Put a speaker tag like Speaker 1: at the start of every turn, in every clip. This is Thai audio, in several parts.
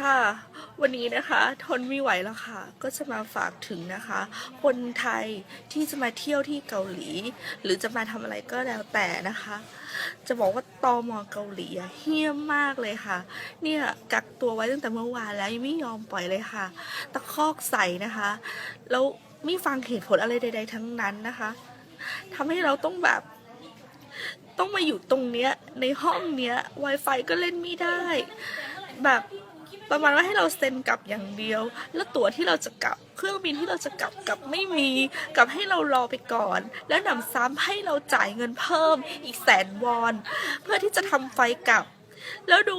Speaker 1: ค่ะ วันนี้นะคะทนไม่ไหวแล้วค่ะ ก็จะมาฝากถึงนะคะ คนไทยที่จะมาเที่ยวที่เกาหลี หรือจะมาทำอะไรก็แล้วแต่นะคะ จะบอกว่าตอมอเกาหลีเฮี้ยมมากเลยค่ะ เนี่ยกักตัวไว้ตั้งแต่เมื่อวานแล้วยังไม่ยอมปล่อยเลยค่ะ ตะคอกใส่นะคะ แล้วไม่ฟังเหตุผลอะไรใด ๆ ทั้งนั้นนะคะทำให้เราต้องแบบต้องมาอยู่ตรงเนี้ยในห้องเนี้ย Wi-Fi ก็เล่นไม่ได้ แบบ ประมาณว่าให้เราเซ็นกลับอย่างเดียว แล้วตั๋วที่เราจะกลับ เครื่องบินที่เราจะกลับกลับไม่มีกลับให้เรารอไปก่อน แล้วหนำซ้ำให้เราจ่ายเงินเพิ่มอีกแสนวอน เพื่อที่จะทำไฟกลับ แล้วดู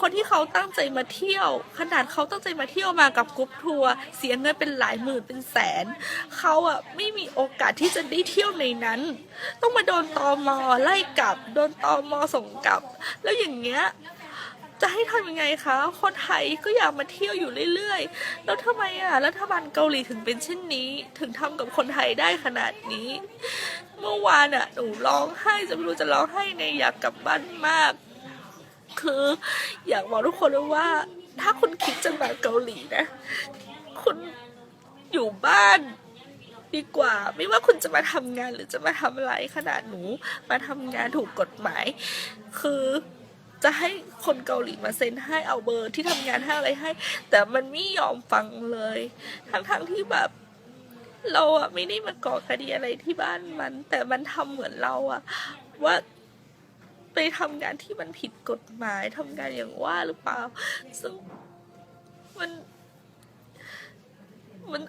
Speaker 1: คนที่เขาตั้งใจมาเที่ยว ขนาดเขาตั้งใจมาเที่ยวมากับกรุ๊ปทัวร์เสียเงินเป็นหลายหมื่นเป็นแสน เขาอะไม่มีโอกาสที่จะได้เที่ยวในนั้น ต้องมาโดนตอมอไล่กลับ โดนตอมอส่งกลับ แล้วอย่างเงี้ย จะให้ทำยังไงคะ คนไทยก็อยากมาเที่ยวอยู่เรื่อยๆ แล้วทำไมอะ รัฐบาลเกาหลีถึงเป็นเช่นนี้ ถึงทำกับคนไทยได้ขนาดนี้ เมื่อวานอะ หนูร้องไห้จะไม่รู้จะร้องไห้ในอยากกลับบ้านมาก คืออยากบอกทุกคนเลยว่า ถ้าคุณคิดจะมาเกาหลีนะ คุณอยู่บ้านดีกว่าไม่ว่าคุณจะมาทำงานหรือจะมาทำอะไรขนาดหนู มาทำงานถูกกฎหมาย คือ จะให้คนเกาหลีมาเซ็นให้เอาเบอร์ที่ทำงานให้อะไรให้ แต่มันไม่ยอมฟังเลย ทั้งๆที่แบบ เราอะไม่ได้มาก่อคดีอะไรที่บ้านมัน แต่มันทำเหมือนเราอะว่าไปทำงานที่มันผิดกฎหมายทำงานอย่างว่าหรือเปล่าซึ่งมันมัน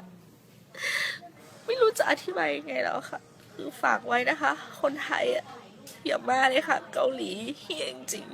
Speaker 1: ไม่รู้จะอธิบายยังไงแล้วค่ะ คือฝากไว้นะคะ คนไทยอะ อย่ามาเลยค่ะ เกาหลีเฮียจริง